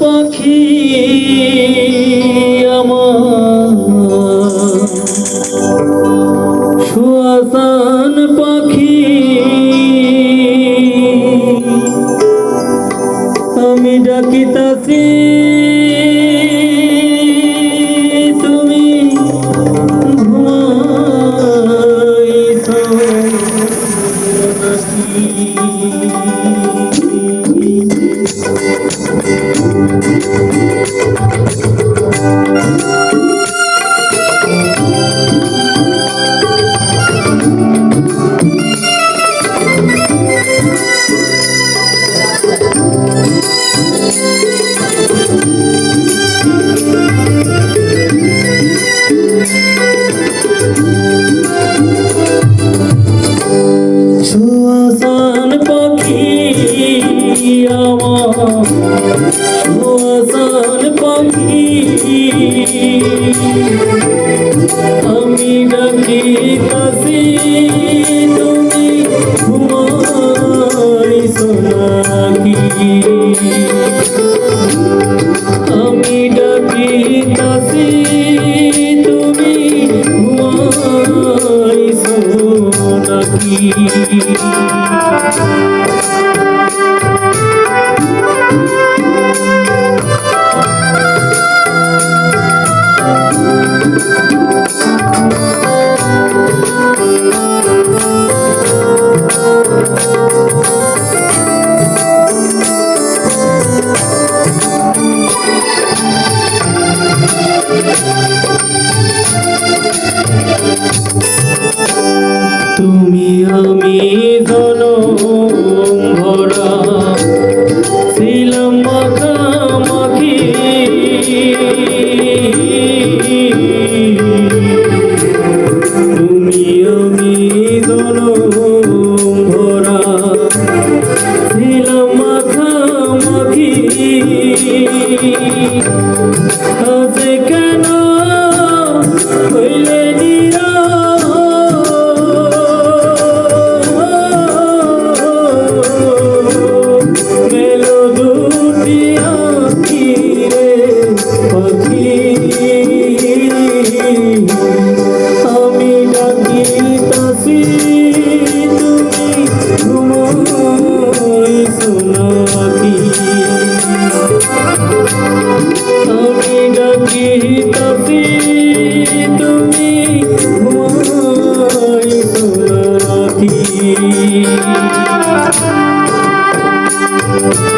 পাখি আমার আমার মশান পাখি। আমি ডাকি, কাশি, তুমি ঘুমাই সোনাকি। আমি ডাকি, কাশি, তুমি ঘুমাই সোনাকি। Oh, they Thank you.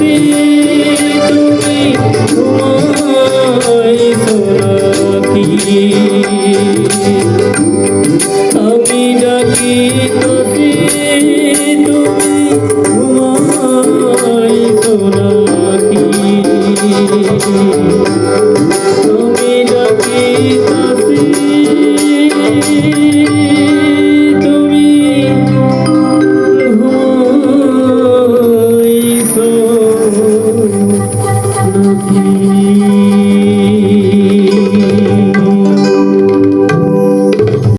সত্যি তুমি তোমায় সোনাকি আমি ডাকি